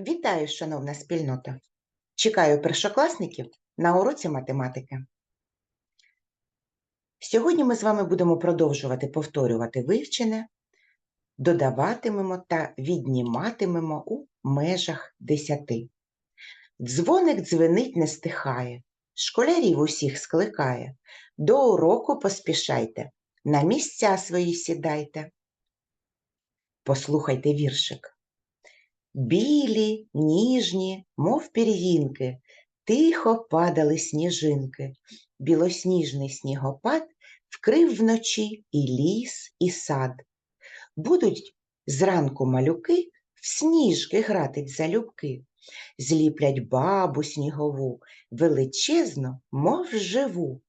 Вітаю, шановна спільнота! Чекаю першокласників на уроці математики. Сьогодні ми з вами будемо продовжувати повторювати вивчене, додаватимемо та відніматимемо у межах десяти. Дзвоник дзвенить не стихає, школярів усіх скликає. До уроку поспішайте, на місця свої сідайте. Послухайте віршик. Білі, ніжні, мов пір'їнки, тихо падали сніжинки. Білосніжний снігопад вкрив вночі і ліс, і сад. Будуть зранку малюки в сніжки гратить залюбки. Зліплять бабу снігову, величезну, мов живу.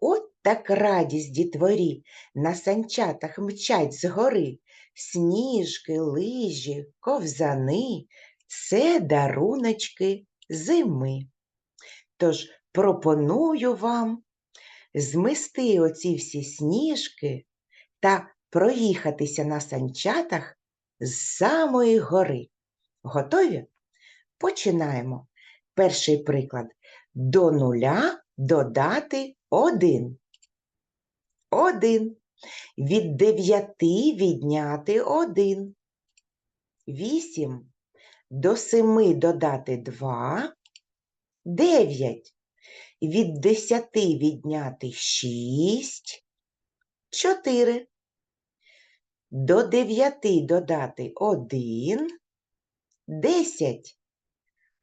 От так радість дітворі на санчатах мчать згори. Сніжки, лижі, ковзани це даруночки зими. Тож пропоную вам змести оці всі сніжки та проїхатися на санчатах з самої гори. Готові? Починаємо. Перший приклад. До нуля додати один. Один. Від дев'яти відняти один. Вісім. До семи додати два. Дев'ять. Від десяти відняти шість. Чотири. До дев'яти додати один. Десять.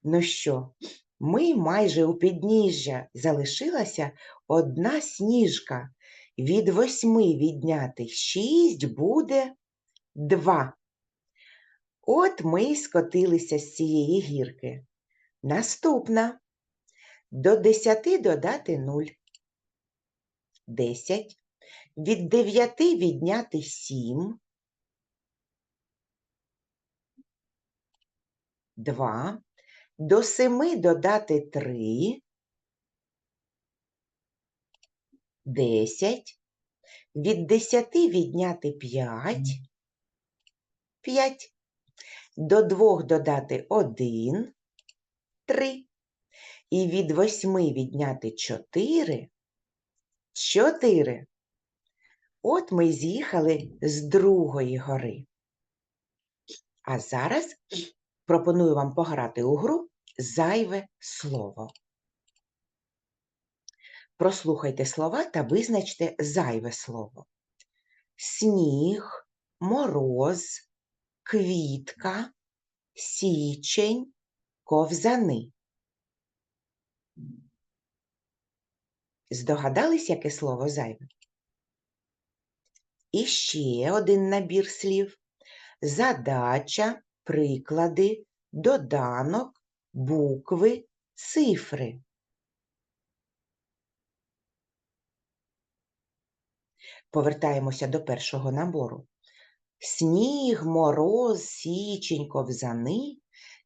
Ну що, ми майже у підніжжя залишилася одна сніжка. Від восьми відняти шість буде два. От ми й скотилися з цієї гірки. Наступна. До десяти додати нуль. Десять. Від дев'яти відняти сім. Два. До семи додати три. Десять. Від десяти відняти п'ять. П'ять. До двох додати один. Три. І від восьми відняти чотири. Чотири. От ми з'їхали з другої гори. А зараз пропоную вам пограти у гру зайве слово. Прослухайте слова та визначте зайве слово. Сніг, мороз, квітка, січень, ковзани. Здогадались, яке слово зайве? І ще один набір слів. Задача, приклади, доданок, букви, цифри. Повертаємося до першого набору. Сніг, мороз, січень, ковзани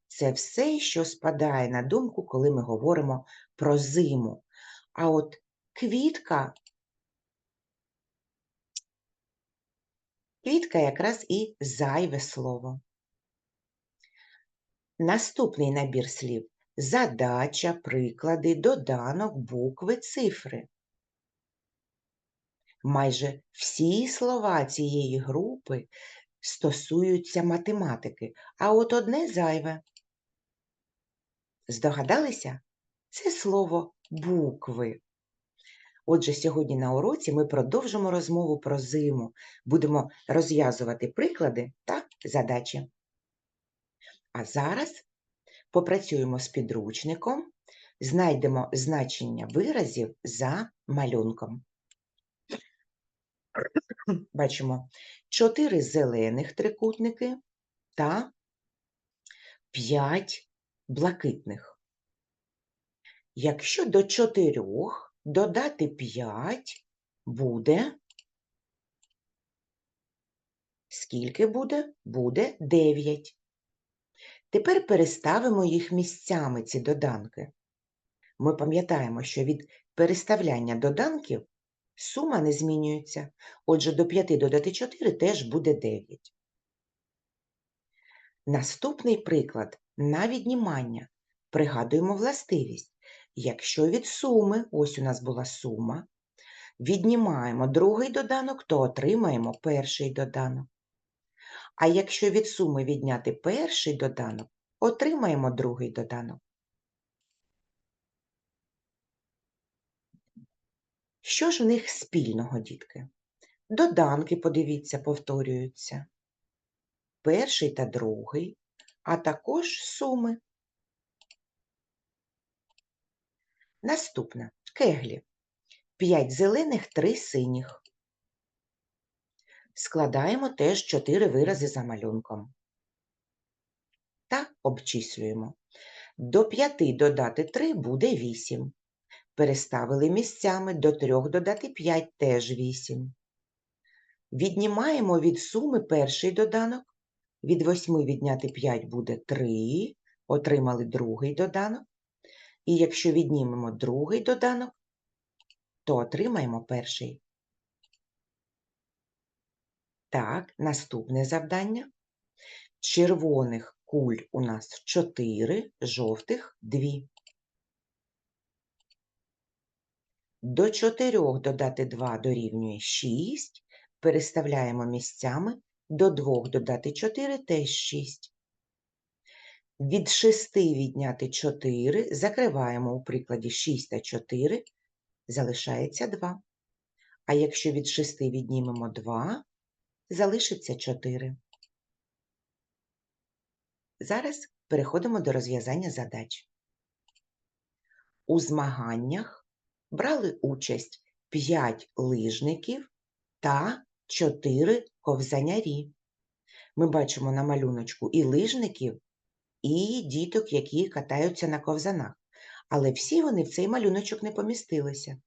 це все, що спадає на думку, коли ми говоримо про зиму. А от квітка, квітка якраз і зайве слово. Наступний набір слів задача, приклади, доданок, букви, цифри. Майже всі слова цієї групи стосуються математики, а от одне зайве. Здогадалися? Це слово букви. Отже, сьогодні на уроці ми продовжимо розмову про зиму. Будемо розв'язувати приклади та задачі. А зараз попрацюємо з підручником, знайдемо значення виразів за малюнком. Бачимо чотири зелених трикутники та п'ять блакитних. Якщо до чотирьох додати п'ять, буде скільки буде? Буде дев'ять. Тепер переставимо їх місцями, ці доданки. Ми пам'ятаємо, що від переставляння доданків сума не змінюється. Отже, до 5 додати 4 теж буде 9. Наступний приклад на віднімання. Пригадуємо властивість. Якщо від суми, ось у нас була сума, віднімаємо другий доданок, то отримаємо перший доданок. А якщо від суми відняти перший доданок, отримаємо другий доданок. Що ж в них спільного, дітки? Доданки, подивіться, повторюються. Перший та другий, а також суми. Наступне кеглі. П'ять зелених, три синіх. Складаємо теж чотири вирази за малюнком. Та обчислюємо. До п'яти додати три буде вісім. Переставили місцями до трьох додати п'ять теж вісім. Віднімаємо від суми перший доданок. Від восьми відняти 5 буде 3, отримали другий доданок. І якщо віднімемо другий доданок, то отримаємо перший. Так, наступне завдання. Червоних куль у нас 4, жовтих 2. До 4 додати 2 дорівнює 6. Переставляємо місцями. До 2 додати 4 теж 6. Від 6 відняти 4, закриваємо у прикладі 6 та 4, залишається 2. А якщо від 6 віднімемо 2, залишиться 4. Зараз переходимо до розв'язання задач. У змаганнях брали участь 5 лижників та 4 ковзанярі. Ми бачимо на малюночку і лижників, і діток, які катаються на ковзанах. Але всі вони в цей малюночок не помістилися.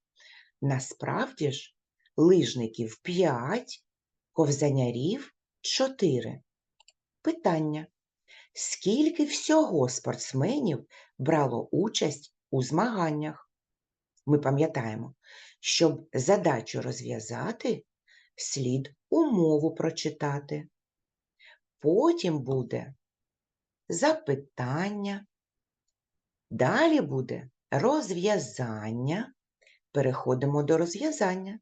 Насправді ж, лижників 5, ковзанярів 4. Питання. Скільки всього спортсменів брало участь у змаганнях? Ми пам'ятаємо, щоб задачу розв'язати, слід умову прочитати. Потім буде запитання, далі буде розв'язання. Переходимо до розв'язання.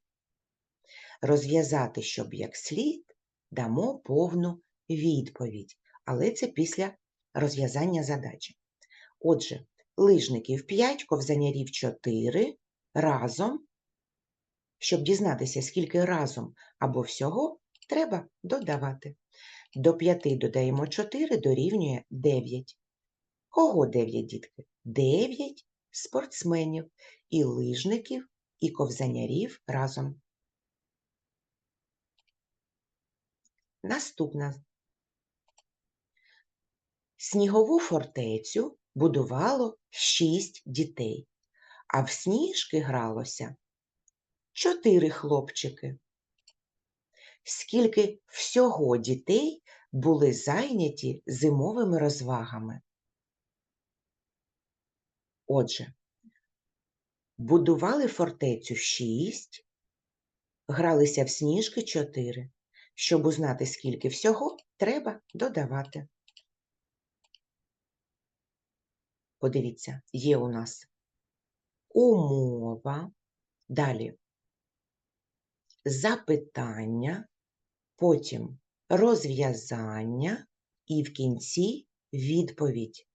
Розв'язати, щоб як слід, дамо повну відповідь, але це після розв'язання задачі. Отже, лижників 5, ковзанярів 4, разом щоб дізнатися, скільки разом або всього, треба додавати. До 5 додаємо 4, дорівнює 9. Кого 9, дітки? 9 спортсменів і лижників, і ковзанярів разом. Наступна. Снігову фортецю будувало 6 дітей, а в сніжки гралося чотири хлопчики. Скільки всього дітей були зайняті зимовими розвагами? Отже, будували фортецю шість, гралися в сніжки чотири. Щоб узнати, скільки всього, треба додавати. Подивіться, є у нас умова, далі запитання, потім розв'язання і в кінці відповідь.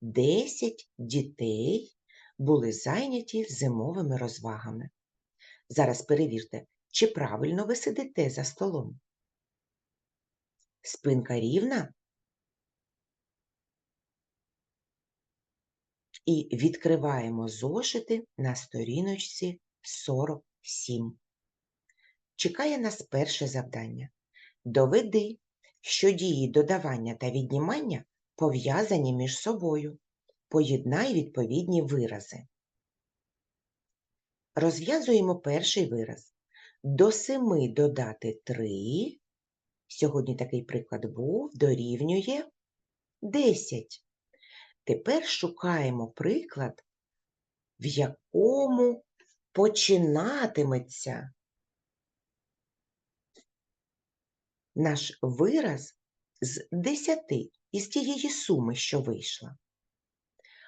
Десять дітей були зайняті зимовими розвагами. Зараз перевірте, чи правильно ви сидите за столом. Спинка рівна. І відкриваємо зошити на сторіночці 47. Чекає нас перше завдання. Доведи, що дії додавання та віднімання пов'язані між собою. Поєднай відповідні вирази. Розв'язуємо перший вираз. До семи додати 3, сьогодні такий приклад був, дорівнює 10. Тепер шукаємо приклад, в якому починатиметься наш вираз з 10. із тієї суми, що вийшла.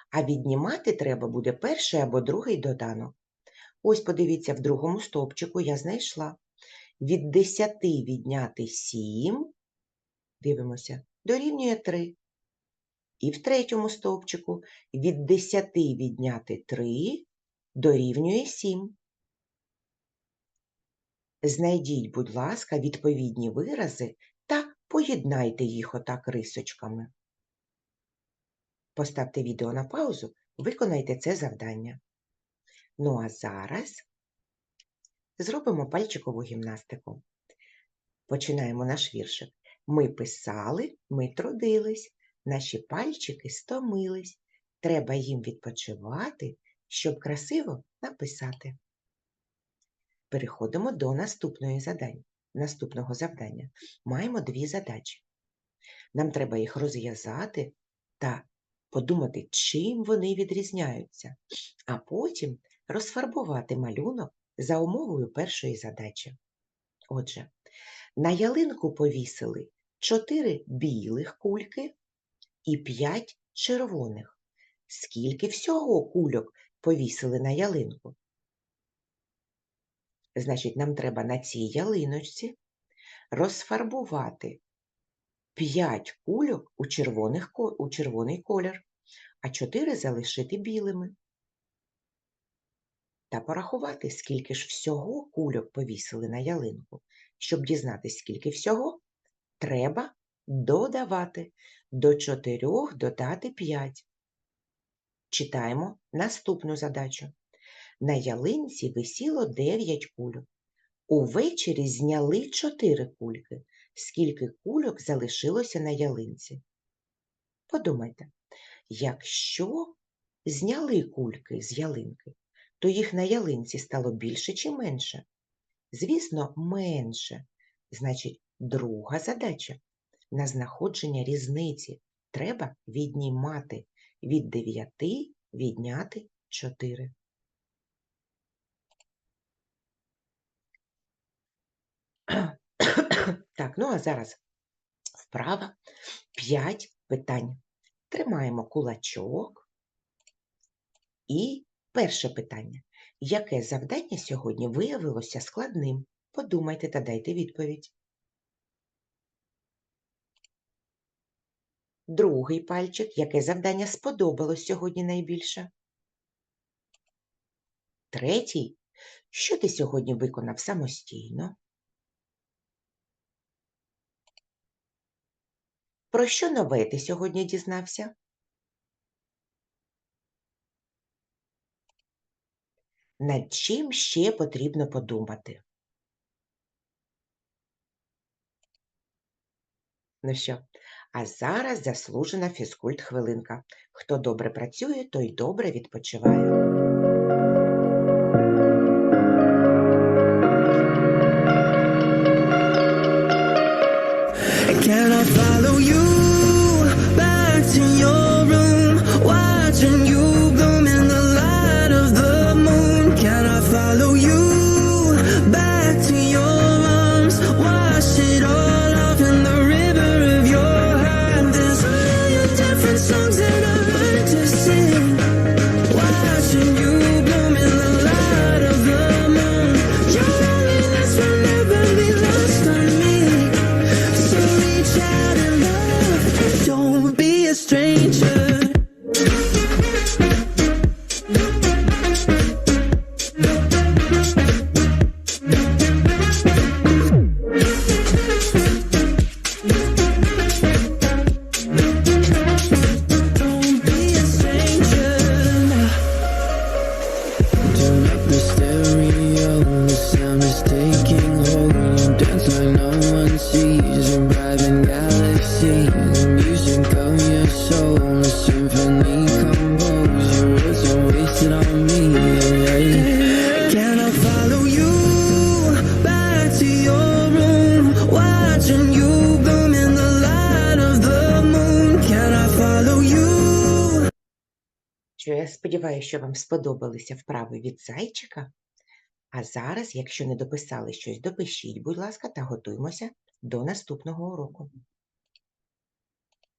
А віднімати треба буде перший або другий доданок. Ось подивіться, в другому стовпчику я знайшла. Від 10 відняти 7, дивимося, дорівнює 3. І в третьому стовпчику від 10 відняти 3 дорівнює 7. Знайдіть, будь ласка, відповідні вирази та поєднайте їх отак рисочками. Поставте відео на паузу, виконайте це завдання. Ну а зараз зробимо пальчикову гімнастику. Починаємо наш віршик. Ми писали, ми трудились, наші пальчики стомились. Треба їм відпочивати, щоб красиво написати. Переходимо до наступної задань, наступного завдання. Маємо дві задачі. Нам треба їх розв'язати та подумати, чим вони відрізняються, а потім розфарбувати малюнок за умовою першої задачі. Отже, на ялинку повісили 4 білих кульки і 5 червоних. Скільки всього кульок повісили на ялинку? Значить, нам треба на цій ялиночці розфарбувати 5 кульок у, червоних, у червоний колір, а 4 залишити білими. Та порахувати, скільки ж всього кульок повісили на ялинку. Щоб дізнатися, скільки всього, треба додавати. До 4 додати 5. Читаємо наступну задачу. На ялинці висіло 9 кульок. Увечері зняли 4 кульки. Скільки кульок залишилося на ялинці? Подумайте, якщо зняли кульки з ялинки, то їх на ялинці стало більше чи менше? Звісно, менше. Значить, друга задача на знаходження різниці треба віднімати від 9 відняти 4. Так, ну а зараз вправа 5 питань. Тримаємо кулачок. І перше питання. Яке завдання сьогодні виявилося складним? Подумайте та дайте відповідь. Другий пальчик. Яке завдання сподобалось сьогодні найбільше? Третій. Що ти сьогодні виконав самостійно? Про що нове ти сьогодні дізнався? Над чим ще потрібно подумати? Ну що, а зараз заслужена фізкульт хвилинка. Хто добре працює, той добре відпочиває. Сподіваюся, що вам сподобалися вправи від зайчика. А зараз, якщо не дописали щось, допишіть, будь ласка, та готуймося до наступного уроку.